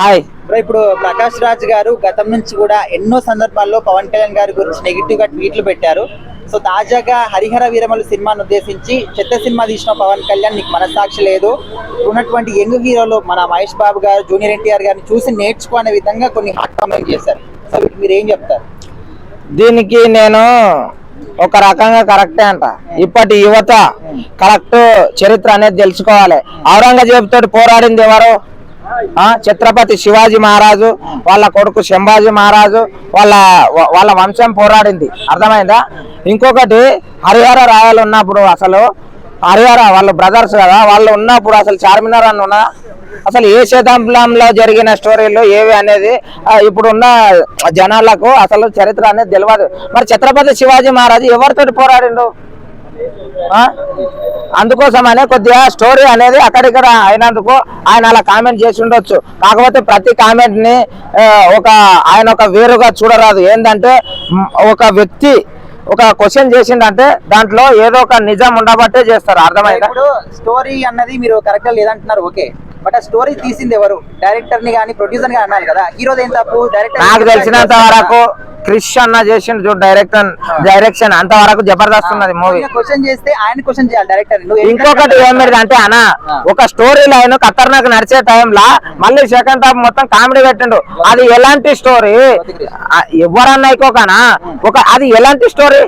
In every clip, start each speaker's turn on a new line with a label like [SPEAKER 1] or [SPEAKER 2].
[SPEAKER 1] Hi
[SPEAKER 2] bro, ఇప్పుడు ప్రకాష్ రాజ్ గారు గతం నుంచి కూడా ఎన్నో సందర్భాల్లో పవన్ కళ్యాణ్ గారి గురించి నెగిటివ్గా ట్వీట్లు పెట్టారు. సో తాజాగా హరిహర వీరమలు సినిమాను ఉద్దేశించి చెత్త సినిమా తీసిన పవన్ కళ్యాణ్ నీకు మనస్సాక్షి లేదు. ఉన్నటువంటి యంగ్ హీరోలు మన మహేష్ బాబు గారు జూనియర్ ఎన్టీఆర్ గారిని చూసి నేర్చుకునే విధంగా కొన్ని హాట్ కామెంట్ చేశారు. సో మీరు ఏం చెప్తారు?
[SPEAKER 1] దీనికి నేను ఒక రకంగా కరెక్టే అంట. ఇప్పటి యువత కరెక్ట్ చరిత్ర అనేది తెలుసుకోవాలి. ఔరంగజేబు తోటి పోరాడింది ఎవరు? ఛత్రపతి శివాజీ మహారాజు వాళ్ళ కొడుకు శంభాజీ మహారాజు వాళ్ళ వాళ్ళ వంశం పోరాడింది. అర్థమైందా? ఇంకొకటి హరిహర రాయలు ఉన్నప్పుడు అసలు హరిహర వాళ్ళ బ్రదర్స్ కదా వాళ్ళు ఉన్నప్పుడు అసలు చార్మినార్ అని ఉన్నా అసలు ఏ శతాబ్దంలో జరిగిన స్టోరీలు ఏవి అనేది ఇప్పుడున్న జనాలకు అసలు చరిత్ర అనేది తెలియదు మరి ఛత్రపతి శివాజీ మహారాజు ఎవరితోటి పోరాడిండు? అందుకోసమనే కొద్దిగా స్టోరీ అనేది అక్కడిక్కడ అయినందుకు ఆయన అలా కామెంట్ చేసి ఉండొచ్చు. కాకపోతే ప్రతి కామెంట్ని ఒక ఆయన ఒక వేరుగా చూడరాదు. ఏంటంటే ఒక వ్యక్తి ఒక క్వశ్చన్ చేసిందంటే దాంట్లో ఏదో ఒక నిజం ఉండబట్టే చేస్తారు. అర్థమైందా?
[SPEAKER 2] స్టోరీ అన్నది మీరు కరెక్ట్ లేదంటున్నారు ఓకే. బట్ ఆ స్టోరీ తీసింది ఎవరు? డైరెక్టర్ని కానీ ప్రొడ్యూసర్గా అన్నారు కదా. హీరోది ఏం తప్పు? డైరెక్టర్
[SPEAKER 1] నాకు తెలిసినంత వరకు క్రిష్ అన్న చేసిండు చూడు డైరెక్టర్ డైరెక్షన్ అంతవరకు జబర్దస్త్ ఉన్నది మూవీ
[SPEAKER 2] క్వశ్చన్ చేస్తే ఆయన క్వశ్చన్ చేయాలి డైరెక్టర్
[SPEAKER 1] ఇంకొకటి ఏమిటి అంటే అన్న ఒక స్టోరీ లైన్ ఖతర్నాక్ నడిచే టైంలో మళ్ళీ సెకండ్ హాఫ్ మొత్తం కామెడీ పెట్టిండు. అది ఎలాంటి స్టోరీ ఎవరన్నా ఇంకొకనా? ఒక అది ఎలాంటి స్టోరీ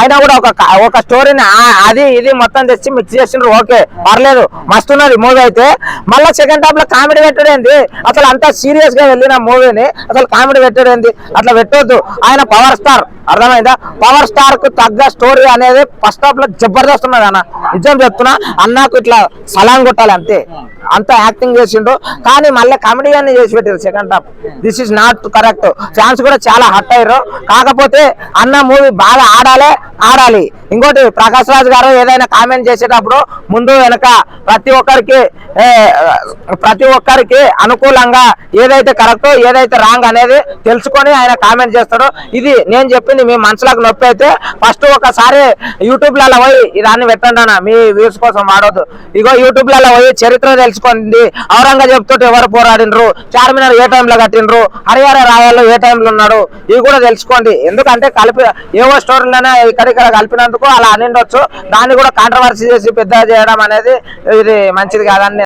[SPEAKER 1] అయినా కూడా ఒక ఒక స్టోరీని అది ఇది మొత్తం తెచ్చి మిక్స్ చేసిండ్రు ఓకే పర్లేదు. మస్తు ఉన్నది మూవీ అయితే. మళ్ళీ సెకండ్ హాఫ్లో కామెడీ పెట్టడేంది అసలు అంత సీరియస్గా వెళ్ళిన మూవీని అసలు కామెడీ పెట్టడేంది అట్లా పెట్టొద్దు. ఆయన పవర్ స్టార్ అర్థమైందా? పవర్ స్టార్కు తగ్గ స్టోరీ అనేది ఫస్ట్ హాఫ్లో జబర్దస్త్ ఉన్నది అన్న. నిజం చెప్తున్నా. అన్నకు ఇట్లా సలాం కొట్టాలి అంతే. అంత యాక్టింగ్ చేసిండు కానీ మళ్ళీ కామెడీ అని చేసి పెట్టారు second half this is not correct fans కూడా చాలా హట్ అయ్యారు. కాకపోతే అన్న మూవీ బాగా ఆడాలి ఆడాలి. ఇంకోటి ప్రకాష్ రాజ్ గారు ఏదైనా కామెంట్ చేసేటప్పుడు ముందు వెనక ప్రతి ఒక్కరికి ప్రతి ఒక్కరికి అనుకూలంగా ఏదైతే కరెక్ట్ ఏదైతే రాంగ్ అనేది తెలుసుకొని ఆయన కామెంట్ చేస్తాడు. ఇది నేను చెప్పింది మీ మనసులకు నొప్పి అయితే ఫస్ట్ ఒకసారి యూట్యూబ్లలో పోయి దాన్ని పెట్టండి అన్న మీ వ్యూస్ కోసం వాడొద్దు. ఇగో యూట్యూబ్లలో పోయి చరిత్ర తెలుసుకోండి ఔరంగజేబ్ తోటి ఎవరు పోరాడినరు? చార్మినార్ ఏ టైంలో కట్టినరు హరిహర రాయాల్లో ఏ టైంలో ఉన్నాడు? ఇవి కూడా తెలుసుకోండి. ఎందుకంటే కలిపి ఏవో స్టోరీలైనా ఇక్కడిక్కడ కలిపినందుకు అలా అనిండొచ్చు దాన్ని కూడా కాంట్రవర్సీ చేసి పెద్ద చేయడం అనేది ఇది మంచిది కాదని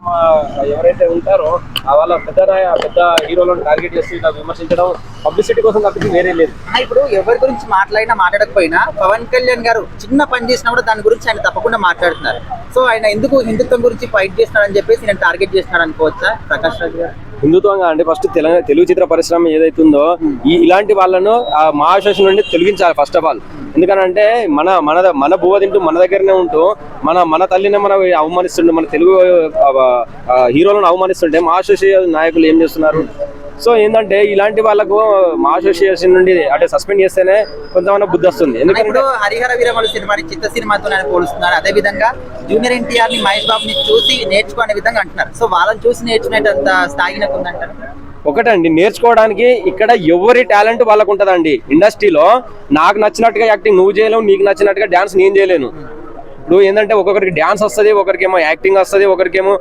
[SPEAKER 3] ఎవరైతే ఉంటారో వాళ్ళ పెద్ద పెద్ద హీరోలను టార్గెట్ చేసి విమర్శించడం పబ్లిసిటీ కోసం తప్పించి వేరే లేదు.
[SPEAKER 2] ఇప్పుడు ఎవరి గురించి మాట్లాడినా మాట్లాడకపోయినా పవన్ కళ్యాణ్ గారు చిన్న పని చేసినా కూడా దాని గురించి ఆయన తప్పకుండా మాట్లాడుతున్నారు. సో ఆయన ఎందుకు హిందుత్వం గురించి ఫైట్ చేస్తున్నాడని చెప్పేసి నేను టార్గెట్ చేస్తున్నాడు అనుకోవచ్చా? ప్రకాష్ రాజ్ గారు?
[SPEAKER 3] హిందుత్వంగా అంటే ఫస్ట్ తెలంగాణ తెలుగు చిత్ర పరిశ్రమ ఏదైతే ఉందో ఈ ఇలాంటి వాళ్ళను ఆ మహాశోషణ నుండి తొలగించాలి ఫస్ట్ ఆఫ్ ఆల్ ఎందుకనంటే మన మన మన బువ్వ తింటూ మన దగ్గరనే ఉంటూ మన మన తల్లిని మనం అవమానిస్తుండే మన తెలుగు హీరోలను అవమానిస్తుంటే మహాశోష నాయకులు ఏం చేస్తున్నారు? సో ఏంటంటే ఇలాంటి వాళ్ళకు మహాశోషియేషన్ నుండి అంటే సస్పెండ్ చేస్తేనే కొంతమంది బుద్ధి వస్తుంది. ఎందుకంటే
[SPEAKER 2] హరిహర వీరమలు సినిమాని చిత్త సినిమాతో పోలుస్తున్నారు. అదే విధంగా జూనియర్ ఎన్టీఆర్ని మహేష్ బాబు ని చూసి నేర్చుకునే విధంగా అంటున్నారు. సో వాళ్ళని చూసి నేర్చుకునేటంత స్థాయి నాకు ఉందంటారు?
[SPEAKER 3] ఒకటండి నేర్చుకోవడానికి ఇక్కడ ఎవరి టాలెంట్ వాళ్ళకు ఉంటదండి ఇండస్ట్రీలో నాకు నచ్చినట్టుగా యాక్టింగ్ నువ్వు చేయలేవు నీకు నచ్చినట్టుగా డాన్స్ నేను చేయలేను. ఇప్పుడు ఏంటంటే ఒక్కొక్కరికి డాన్స్ వస్తుంది ఒకరికేమో యాక్టింగ్ వస్తుంది ఒకరికేమో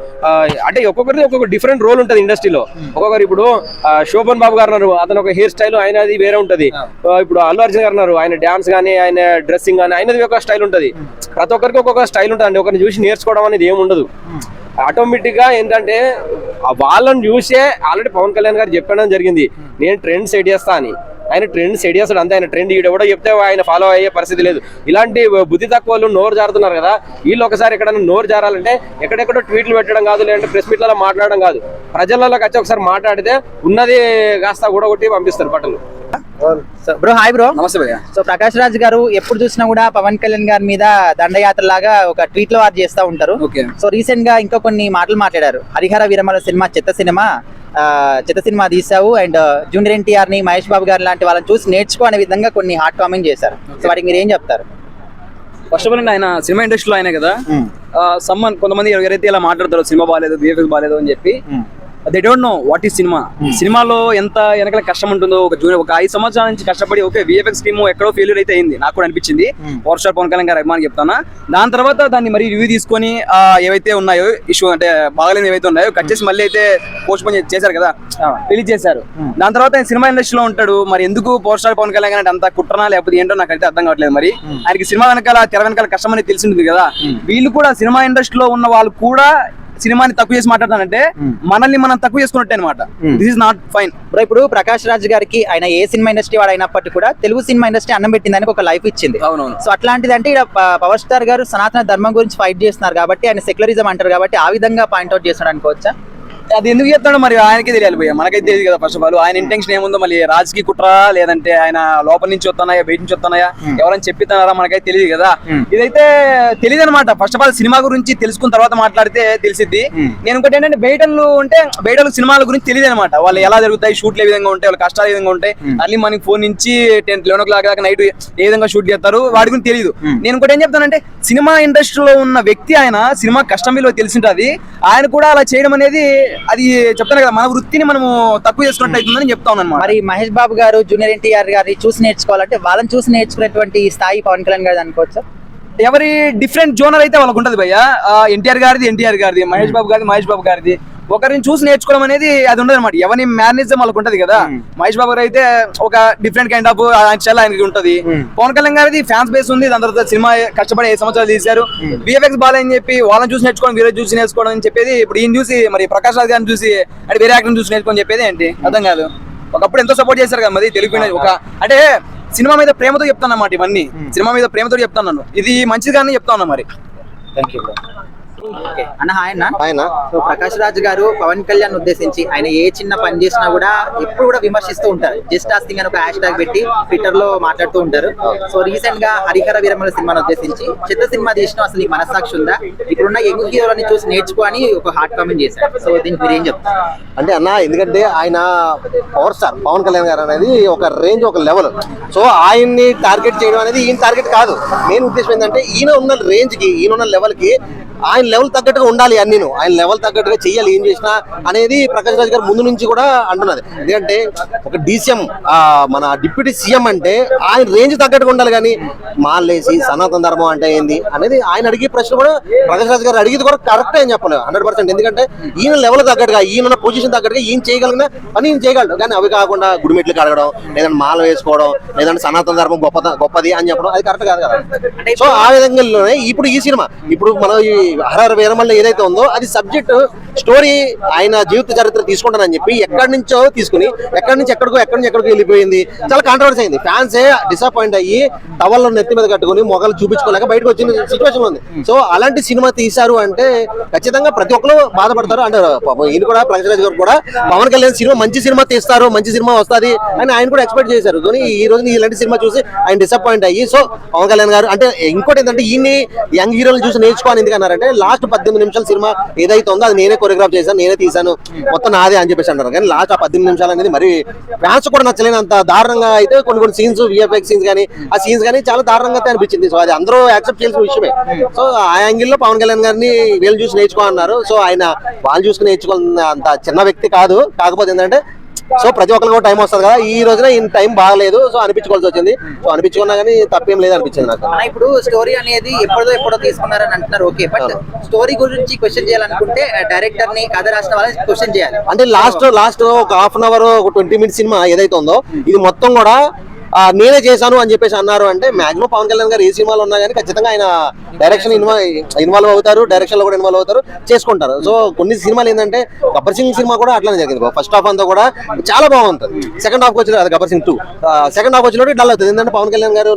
[SPEAKER 3] అంటే ఒక్కొక్కరిది ఒక్కొక్క డిఫరెంట్ రోల్ ఉంటుంది ఇండస్ట్రీలో. ఒక్కొక్కరు ఇప్పుడు శోభన్ బాబు గారు ఉన్నారు అతను ఒక హెయిర్ స్టైల్ ఆయనది వేరే ఉంటది. ఆ, ఇప్పుడు అల్లు అర్జున్ గారు ఉన్నారు ఆయన డాన్స్ కానీ ఆయన డ్రెస్సింగ్ కానీ ఆయనది ఒక స్టైల్ ఉంటది. ప్రతి ఒక్కరికి ఒక్కొక్క స్టైల్ ఉంటుంది ఒకరిని చూసి నేర్చుకోవడం అనేది ఏమి ఉండదు. ఆటోమేటిక్గా ఏంటంటే వాళ్ళని చూసే ఆల్రెడీ పవన్ కళ్యాణ్ గారు చెప్పడం జరిగింది. నేను ట్రెండ్ సెట్ చేస్తా అని. ఆయన ట్రెండ్ సెట్ చేస్తాడు. అంతే ఆయన ట్రెండ్ ఈడ కూడా చెప్తే ఆయన ఫాలో అయ్యే పరిస్థితి లేదు. ఇలాంటి బుద్ధి తక్కువ వాళ్ళు నోరు జారుతున్నారు కదా వీళ్ళు ఒకసారి ఎక్కడైనా నోరు జారాలంటే ఎక్కడెక్కడో ట్వీట్లు పెట్టడం కాదు లేదంటే ప్రెస్ మీట్లలో మాట్లాడడం కాదు. ప్రజలలోకి వచ్చి ఒకసారి మాట్లాడితే ఉన్నది కాస్త కూడా ఒకటి పంపిస్తారు బట్టలు.
[SPEAKER 2] బ్రో హాయ్ బ్రో
[SPEAKER 4] నమస్తే భయ్య.
[SPEAKER 2] సో ప్రకాష్ రాజ్ గారు ఎప్పుడు చూసినా కూడా పవన్ కళ్యాణ్ గారి మీద దండయాత్ర లాగా ఒక ట్వీట్లో వారు చేస్తూ ఉంటారు. సో రీసెంట్గా ఇంకా కొన్ని మాటలు మాట్లాడారు. హరిహర వీరమల సినిమా చెత్త సినిమా చెత్త సినిమా తీసావు అండ్ జూనియర్ ఎన్టీఆర్ని మహేష్ బాబు గారు లాంటి వాళ్ళని చూసి నేర్చుకో అనే విధంగా కొన్ని హాట్ కామెంట్ చేశారు. సో వాటికి మీరు ఏం చెప్తారు?
[SPEAKER 4] ఫస్ట్ ఆఫ్ ఆల్ ఆయన సినిమా ఇండస్ట్రీలో ఆయన కదా. సమ్మన్ కొంతమంది ఎవరైతే ఇలా మాట్లాడతారో సినిమా బాగాలేదు బిఎఫ్ఎస్ బాగాలేదు అని చెప్పి they don't know what is cinema సినిమాలో ఎంత వెనకాల కష్టం ఉంటుందో ఒక జూనియర్ ఒక ఐదు సంవత్సరాల నుంచి కష్టపడి ఓకే విఎఫ్ఎక్స్ టీమ్ ఎక్కడో ఫెయిల్యూర్ అయితే అయింది. నాకు కూడా అనిపించింది. పవర్ స్టార్ పవన్ కళ్యాణ్ గారు అభిమాని చెప్తానా? దాని తర్వాత దాన్ని మరి రివ్యూ తీసుకొని ఏవైతే ఉన్నాయో ఇష్యూ అంటే బాగాలేని ఏవైతే ఉన్నాయో కట్ చేసి మళ్ళీ అయితే పోస్ట్ పోన్ చేశారు కదా. రిలీజ్ చేశారు. దాని తర్వాత ఆయన సినిమా ఇండస్ట్రీలో ఉంటాడు. మరి ఎందుకు పవర్ స్టార్ పవన్ కళ్యాణ్ గారు అంటే అంత కుట్రనా లేకపోతే ఏంటో నాకు అయితే అర్థం కావట్లేదు మరి. ఆయనకి సినిమా వెనకాల తెర వెనకాల కష్టం అనేది తెలిసింది కదా. వీళ్ళు కూడా సినిమా ఇండస్ట్రీలో ఉన్న వాళ్ళు కూడా సినిమాని తక్కువ చేసి మాట్లాడతానంటే మనల్ని మనం తక్కువ చేసుకున్నట్టే అనమాట this is not fine
[SPEAKER 2] bro ఇప్పుడు ప్రకాష్ రాజ్ గారికి ఆయన ఏ సినిమా ఇండస్ట్రీ వాడు అయినప్పటికీ కూడా తెలుగు సినిమా ఇండస్ట్రీ అన్నం పెట్టిందానికి ఒక లైఫ్ ఇచ్చింది.
[SPEAKER 4] అవునవును.
[SPEAKER 2] సో అట్లాంటిది అంటే ఇక్కడ పవర్ స్టార్ గారు సనాతన ధర్మం గురించి ఫైట్ చేస్తున్నారు కాబట్టి ఆయన సెక్యులరిజం అంటారు కాబట్టి ఆ విధంగా పాయింట్అవుట్ చేస్తున్నాడు అనుకోవచ్చా?
[SPEAKER 4] అది ఎందుకు చెప్తాడో మరి ఆయనకే తెలియాలి భయ్య. మనకైతే తెలియదు కదా ఫస్ట్ ఆఫ్ ఆల్ ఆయన ఇంటెన్షన్ ఏముందో మళ్ళీ రాజకీయ కుట్ర లేదంటే ఆయన లోపల నుంచి వస్తున్నాయా? బయట నుంచి వస్తున్నాయా? ఎవరైనా చెప్పిస్తున్నారా మనకైతే తెలియదు కదా. ఇదైతే తెలియదు అనమాట ఫస్ట్ ఆఫ్ ఆల్ సినిమా గురించి తెలుసుకున్న తర్వాత మాట్లాడితే తెలిసిద్ది. నేను ఇంకోటి ఏంటంటే బయటలు ఉంటే బయటలు సినిమాల గురించి తెలియదు అనమాట వాళ్ళు ఎలా జరుగుతాయి షూట్లు ఏ విధంగా ఉంటాయి వాళ్ళ కష్టాలు ఏ విధంగా ఉంటాయి. అర్లీ మార్నింగ్ ఫోన్ నుంచి టెన్ లెవెన్ ఓ క్లాక్ దాకా నైట్ ఏ విధంగా షూట్ చేస్తారు వాడి గురించి తెలియదు. నేను ఇంకోటి ఏం చెప్తానంటే సినిమా ఇండస్ట్రీలో ఉన్న వ్యక్తి ఆయన సినిమా కష్టం విలువ తెలిసింటది ఆయన కూడా అలా చేయడం అనేది అది చెప్తాను కదా మన వృత్తిని మనము తక్కువ చేసుకున్నట్టు అవుతుందని చెప్తా ఉన్నాను.
[SPEAKER 2] మరి మహేష్ బాబు గారు జూనియర్ ఎన్టీఆర్ గారిని చూసి నేర్చుకోవాలంటే వాళ్ళని చూసి నేర్చుకునేటువంటి స్థాయి పవన్ కళ్యాణ్ గారు అనుకోవచ్చా?
[SPEAKER 4] ఎవరి డిఫరెంట్ జోనర్ అయితే వాళ్ళకు ఉంటది భయ్య ఎన్టీఆర్ గారిది ఎన్టీఆర్ గారిది మహేష్ బాబు గారిది మహేష్ బాబు గారిది. ఒకరిని చూసి నేర్చుకోవడం అనేది అది ఉండదు అనమాట ఎవరి మేనేజం వాళ్ళకు ఉంటది కదా. మహేష్ బాబు గారు అయితే ఒక డిఫరెంట్ కైండ్ ఆఫ్ ఆయన చెల్ల ఆయనకి ఉంటది. పవన్ కళ్యాణ్ గారిది ఫ్యాన్స్ బేస్ ఉంది. దాని తర్వాత సినిమా కష్టపడి ఐదు సంవత్సరాలు తీశారు. విఎఫ్ఎక్స్ బాగాలని చెప్పి వాళ్ళని చూసి నేర్చుకోవడం వీరే చూసి నేర్చుకోవడం అని చెప్పేది ఇప్పుడు ఈయన చూసి మరి ప్రకాష్ రాజ్ గారిని చూసి అంటే వేరే యాక్టర్ చూసి నేర్చుకోని చెప్పేది ఏంటి? అర్థం కాదు. ఒకప్పుడు ఎంతో సపోర్ట్ చేశారు కదా మరి తెలుగు ఒక అంటే సినిమా మీద ప్రేమతో చెప్తాను అన్నమాట ఇవన్నీ. సినిమా మీద ప్రేమతో చెప్తాను ఇది మంచిది కానీ చెప్తా ఉన్నా మరి.
[SPEAKER 2] థ్యాంక్ యూ అన్న హాయ్ అన్న.
[SPEAKER 5] ఆయన
[SPEAKER 2] సో ప్రకాష్ రాజ్ గారు పవన్ కళ్యాణ్ ఉద్దేశించి ఆయన ఏ చిన్న పని చేసినా కూడా ఎప్పుడు కూడా విమర్శిస్తూ ఉంటారు. జస్ట్ ఆస్తింగ్ అని ఒక హ్యాష్ ట్యాగ్ పెట్టి ట్విట్టర్లో మాట్లాడుతూ ఉంటారు. సో రీసెంట్గా హరిహర వీరమల సినిమాను ఉద్దేశించి చిత్ర సినిమా తీసిన అసలు నీకు మనస్సాక్షి ఉందా? ఇప్పుడున్న యంగ్ హీరోలని చూసి నేర్చుకో అని ఒక హార్ట్ కామెంట్ చేశారు. సో దీనికి మీరు ఏం చెప్తారు?
[SPEAKER 5] అంటే అన్న ఎందుకంటే ఆయన పవర్ స్టార్ పవన్ కళ్యాణ్ గారు అనేది ఒక రేంజ్ ఒక లెవెల్. సో ఆయన్ని టార్గెట్ చేయడం అనేది ఈయన టార్గెట్ కాదు. మెయిన్ ఉద్దేశం ఏంటంటే ఈయన ఉన్న రేంజ్కి ఈయన ఉన్న లెవెల్కి ఆయన లెవెల్ తగ్గట్టుగా ఉండాలి అన్నీను. ఆయన లెవెల్ తగ్గట్టుగా చెయ్యాలి ఏం చేసినా అనేది ప్రకాష్ రాజ్ గారు ముందు నుంచి కూడా అంటున్నది. ఎందుకంటే ఒక డీసీఎం మన డిప్యూటీ సీఎం అంటే ఆయన రేంజ్ తగ్గట్టుగా ఉండాలి కానీ మాలేసి సనాతన ధర్మం అంటే ఏంది అనేది ఆయన అడిగే ప్రశ్న కూడా ప్రకాష్ రాజ్ గారు అడిగేది కూడా కరెక్ట్ అని చెప్పలేదు హండ్రెడ్ పర్సెంట్ ఎందుకంటే ఈయన లెవెల్ తగ్గట్టుగా ఈయన పొజిషన్ తగ్గట్టుగా ఈయన చేయగలిగిన పని ఈయన చేయగలడు. కానీ అవి కాకుండా గుడిమెట్లు కడగడం లేదంటే మాల వేసుకోవడం లేదంటే సనాతన ధర్మం గొప్ప గొప్పది అని చెప్పడం అది కరెక్ట్ కాదు కదా. సో ఆ విధంగానే ఇప్పుడు ఈ సినిమా ఇప్పుడు మనం ఈ హరహర వీరమల్ల ఏదైతే ఉందో అది సబ్జెక్ట్ స్టోరీ ఆయన జీవిత చరిత్ర తీసుకుంటానని చెప్పి ఎక్కడి నుంచో తీసుకుని ఎక్కడి నుంచి ఎక్కడికో ఎక్కడి నుంచి ఎక్కడికో వెళ్ళిపోయింది. చాలా కాంట్రవర్సీ అయింది. ఫ్యాన్స్ డిసప్పాయింట్ అయ్యి టవల్లో నెత్తి మీద కట్టుకుని మొగలు చూపించుకోలేక బయటకు వచ్చిన సిచ్యువేషన్ ఉంది. సో అలాంటి సినిమా తీశారు అంటే ఖచ్చితంగా ప్రతి ఒక్కరు బాధపడతారు. అంటే పాపం ఈయన కూడా ప్రకాష్ గారు కూడా పవన్ కళ్యాణ్ సినిమా మంచి సినిమా తీస్తారు మంచి సినిమా వస్తుంది అని ఆయన కూడా ఎక్స్పెక్ట్ చేశారు. కానీ ఈ రోజు ఇలాంటి సినిమా చూసి ఆయన డిసప్పాయింట్ అయ్యి సో పవన్ కళ్యాణ్ గారు అంటే ఇంకోటి ఏంటంటే ఈయన్ని యంగ్ హీరోలు చూసి నేర్చుకోవాలి ఎందుకన్నారంటే లాస్ట్ పద్దెనిమిది నిమిషాల సినిమా ఏదైతే ఉందో అది నేనే కొరియోగ్రాఫ్ చేశాను నేనే తీశాను మొత్తం నాదే అని చెప్పేసి అన్నారు కానీ లాస్ట్ ఆ పద్దెనిమిది నిమిషాలు అనేది మరి ఫ్యాన్స్ కూడా నచ్చలేనంత దారుణంగా అయితే కొన్ని కొన్ని సీన్స్ విఎఫ్ఎక్స్ సీన్స్ కానీ ఆ సీన్స్ కానీ చాలా దారుణంగా అనిపించింది. సో అది అందరూ యాక్సెప్ట్ చేసిన విషయమే. సో ఆ యాంగిల్లో పవన్ కళ్యాణ్ గారిని వీళ్ళు చూసి నేర్చుకో అన్నారు సో ఆయన వాళ్ళు చూసుకుని నేర్చుకున్న అంత చిన్న వ్యక్తి కాదు. కాకపోతే ఏంటంటే సో ప్రతి ఒక్కరికి కూడా టైం వస్తుంది కదా. ఈ రోజున ఈ టైం బాగలేదు. సో అనిపించుకోవాల్సి వచ్చింది. సో అనిపించుకున్నా కానీ తప్పేం లేదు అనిపించింది నాకు.
[SPEAKER 2] అన్న ఇప్పుడు స్టోరీ అనేది ఎప్పుడో ఎప్పుడో తీసుకున్నారని అంటున్నారు. ఓకే బట్ స్టోరీ గురించి క్వశ్చన్ చేయాలనుకుంటే డైరెక్టర్ని కథ రాసిన వాళ్ళని క్వశ్చన్ చేయాలి.
[SPEAKER 5] అంటే లాస్ట్ లాస్ట్ ఒక హాఫ్ అన్ అవర్ ఒక ట్వంటీ మినిట్స్ సినిమా ఏదైతే ఉందో ఇది మొత్తం కూడా నేనే చేశాను అని చెప్పేసి అన్నారు అంటే మాక్సిమం పవన్ కళ్యాణ్ గారు ఏ సినిమాలో ఉన్నా కానీ ఖచ్చితంగా ఆయన డైరెక్షన్ ఇన్వాల్వ్ అవుతారు డైరెక్షన్లో కూడా ఇన్వాల్వ్ అవుతారు చేసుకుంటారు. సో కొన్ని సినిమాలు ఏంటంటే గబ్బర్ సింగ్ సినిమా కూడా అట్లానే జరిగింది. ఫస్ట్ హాఫ్ అంతా కూడా చాలా బాగుంటుంది. సెకండ్ హాఫ్ వచ్చిన అది Gabbar Singh two second half వచ్చినప్పుడు డల్ అవుతుంది. ఎందుకంటే పవన్ కళ్యాణ్ గారు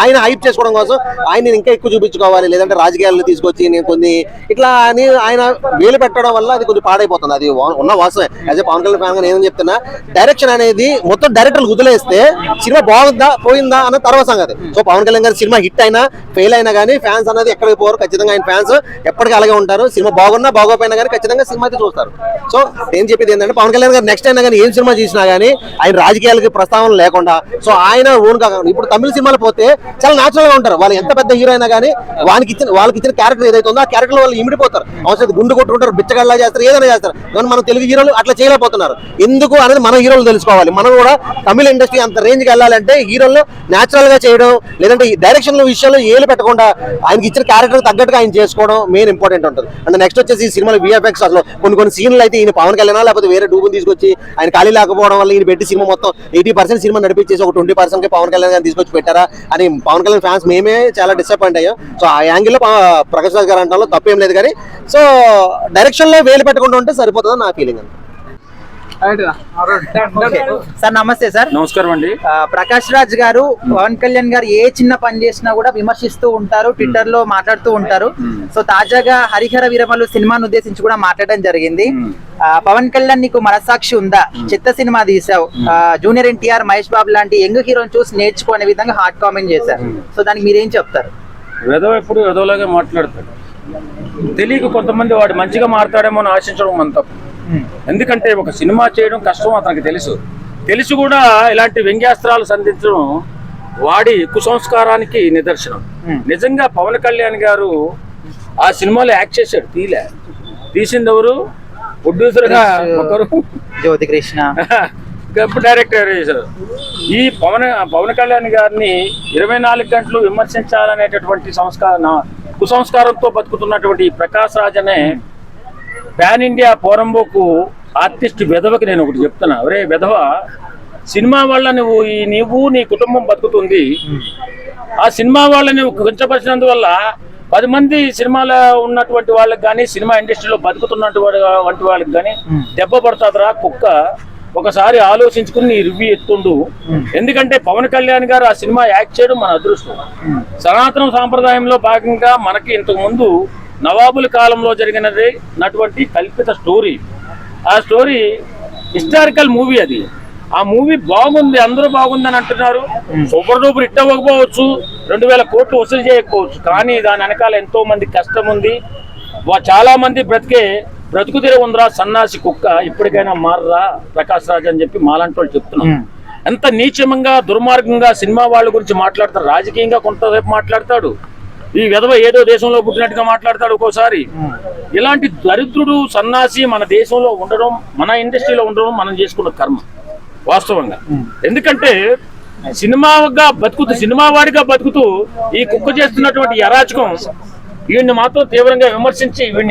[SPEAKER 5] ఆయన హైప్ చేసుకోవడం కోసం ఆయన నేను ఇంకా ఎక్కువ చూపించుకోవాలి. లేదంటే రాజకీయాలు తీసుకొచ్చి నేను కొన్ని ఇట్లా అని ఆయన వేలు పెట్టడం వల్ల అది కొంచెం పాడైపోతుంది. అది ఉన్న వాస్తవమే యాజ్ ఏ పవన్ కళ్యాణ్ ఫ్యాన్గా నేను చెప్తున్నా డైరెక్షన్ అనేది మొత్తం డైరెక్టర్లు కుదిలేస్తే సినిమా బాగుందా? పోయిందా అన్న తర్వాత సంగతి. సో పవన్ కళ్యాణ్ గారి సినిమా హిట్ అయినా ఫెయిల్ అయినా కానీ ఫ్యాన్స్ అనేది ఎక్కడికి పోరు. ఖచ్చితంగా ఆయన ఫ్యాన్స్ ఎప్పటికీ అలాగే ఉంటారు. సినిమా బాగున్నా బాగోపోయినా కానీ ఖచ్చితంగా సినిమా అయితే చూస్తారు. సో నేను చెప్పేది ఏంటంటే పవన్ కళ్యాణ్ గారు నెక్స్ట్ అయినా కానీ ఏం సినిమా చేసినా కానీ ఆయన రాజకీయాలకి ప్రస్తావన లేకుండా సో ఆయన ఓన్గా ఇప్పుడు తమిళ సినిమాలు పోతే చాలా న్యాచురల్గా ఉంటారు. వాళ్ళు ఎంత పెద్ద హీరో అయినా కానీ వాళ్ళకి ఇచ్చిన వాళ్ళకి ఇచ్చిన క్యారెక్టర్ ఏదైతే ఉందో ఆ క్యారెక్టర్ వాళ్ళు ఇమిడిపోతారు. అవసరం గుండు కొట్టుకుంటారు బిచ్చగల్లా చేస్తారు ఏదైనా చేస్తారు. కానీ మన తెలుగు హీరోలు అట్లా చేయలేకపోతున్నారు. ఎందుకు అనేది మన హీరోలు తెలుసుకోవాలి. మనం కూడా తమిళ ఇండస్ట్రీ అంత రేంజ్కి అంటే హీరోలు న్యాచురల్గా చేయడం లేదంటే డైరెక్షన్ విషయంలో ఏలు పెట్టకుండా ఆయనకి ఇచ్చిన క్యారెక్టర్ తగ్గట్టుగా ఆయన చేసుకోవడం మెయిన్ ఇంపార్టెంట్ ఉంటుంది. అండ్ నెక్స్ట్ వచ్చేసి ఈ సినిమాలో విఎఫ్ఎక్స్ అసలు కొన్ని కొన్ని సీన్లు అయితే ఈయన పవన్ కళ్యాణ్ లేకపోతే వేరే డూబుని తీసుకొచ్చి ఆయన ఖాళీ లేకపోవడం వల్ల ఈయన పెట్టి సినిమా మొత్తం ఎయిటీ పర్సెంట్ సినిమా నడిపించేసి ఒక ట్వంటీ పర్సెంట్కి పవన్ కళ్యాణ్ గారిని తీసుకొచ్చి పెట్టారా? అని పవన్ కళ్యాణ్ ఫ్యాన్స్ మేమే చాలా డిసప్పాయింట్ అయ్యాం. సో ఆ యాంగిల్లో ప్రకాష్ రాజ్ గారు అంటాలో తప్పేం లేదు కానీ సో డైరెక్షన్లో వేలు పెట్టకుండా ఉంటే సరిపోతుందని నా ఫీలింగ్ అండి.
[SPEAKER 2] సార్ నమస్తే సార్.
[SPEAKER 6] నమస్కారం అండి.
[SPEAKER 2] ఆ, ప్రకాష్ రాజ్ గారు పవన్ కళ్యాణ్ గారు ఏ చిన్న పని చేసినా కూడా విమర్శిస్తూ ఉంటారు ట్విట్టర్లో మాట్లాడుతూ ఉంటారు. సో తాజాగా హరిహర వీరమలు సినిమాను ఉద్దేశించి కూడా మాట్లాడడం జరిగింది. ఆ, పవన్ కళ్యాణ్ నీకు మనసాక్షి ఉందా? చెత్త సినిమా తీసావు. జూనియర్ ఎన్టీఆర్ మహేష్ బాబు లాంటి యంగ్ హీరోని చూసి నేర్చుకునే విధంగా హార్ట్ కామెంట్ చేశారు. సో దానికి మీరేం చెప్తారు?
[SPEAKER 6] ఎప్పుడు వెధవలాగా మాట్లాడతాడు. తెలియక కొంతమంది వాడు మంచిగా మాట్లాడేమో అని ఆశించడం మన తప్పు. ఎందుకంటే ఒక సినిమా చేయడం కష్టం అతనికి తెలుసు. తెలిసి కూడా ఇలాంటి వ్యంగ్యాస్త్రాలు సంధించడం వాడి కుసంస్కారానికి నిదర్శనం. నిజంగా పవన్ కళ్యాణ్ గారు ఆ సినిమాలో యాక్ట్ చేశాడు తీలే. తీసింది ఎవరు? ప్రొడ్యూసర్గా ఒకరు.
[SPEAKER 2] జ్యోతి కృష్ణ.
[SPEAKER 6] డైరెక్టర్ చేశారు? ఈ పవన్ పవన్ కళ్యాణ్ గారిని ఇరవై నాలుగు గంటలు విమర్శించాలనేటటువంటి సంస్కార కుసంస్కారంతో బతుకుతున్నటువంటి ప్రకాష్ రాజ్ అనే పాన్ ఇండియా పోరంబోకు ఆర్టిస్ట్ విధవకి నేను ఒకటి చెప్తున్నా. ఒరే విధవ సినిమా వల్ల నువ్వు ఈ నీవు నీ కుటుంబం బతుకుతుంది. ఆ సినిమా వాళ్ళని కించపరిచినందువల్ల పది మంది సినిమాలో ఉన్నటువంటి వాళ్ళకి కానీ సినిమా ఇండస్ట్రీలో బతుకుతున్నటువంటి వంటి వాళ్ళకి కానీ దెబ్బ పడుతుందిరా కుక్క. ఒకసారి ఆలోచించుకుని నీ రివ్యూ ఎత్తుండు. ఎందుకంటే పవన్ కళ్యాణ్ గారు ఆ సినిమా యాక్ట్ చేయడం మన అదృష్టం. సనాతన సాంప్రదాయంలో భాగంగా మనకి ఇంతకు ముందు నవాబుల కాలంలో జరిగినది నటువంటి కల్పిత స్టోరీ. ఆ స్టోరీ హిస్టారికల్ మూవీ అది. ఆ మూవీ బాగుంది అందరూ బాగుంది అని అంటున్నారు. సూపర్ డూపర్ హిట్ అవ్వకపోవచ్చు రెండు వేల కోట్లు వసూలు చేయకపోవచ్చు. కానీ దాని వెనకాల ఎంతో మంది కష్టం ఉంది. చాలా మంది బ్రతికే బ్రతుకు తీర ఉందిరా సన్నాసి కుక్క. ఇప్పటికైనా మారరా ప్రకాష్ రాజ్ అని చెప్పి మాలాంటి వాళ్ళు చెప్తున్నాం ఎంత నీచమంగా దుర్మార్గంగా సినిమా వాళ్ళ గురించి మాట్లాడతారు రాజకీయంగా కొంతసేపు మాట్లాడతాడు. ఈ విధవ ఏదో దేశంలో పుట్టినట్టుగా మాట్లాడతాడు ఒక్కోసారి. ఇలాంటి దరిద్రుడు సన్నాసి మన దేశంలో ఉండడం మన ఇండస్ట్రీలో ఉండడం మనం చేసుకున్న కర్మ వాస్తవంగా. ఎందుకంటే సినిమాగా బతుకుతూ సినిమా వాడిగా బతుకుతూ ఈ కుక్క చేస్తున్నటువంటి అరాచకం వీడిని మాత్రం తీవ్రంగా విమర్శించి వీడిని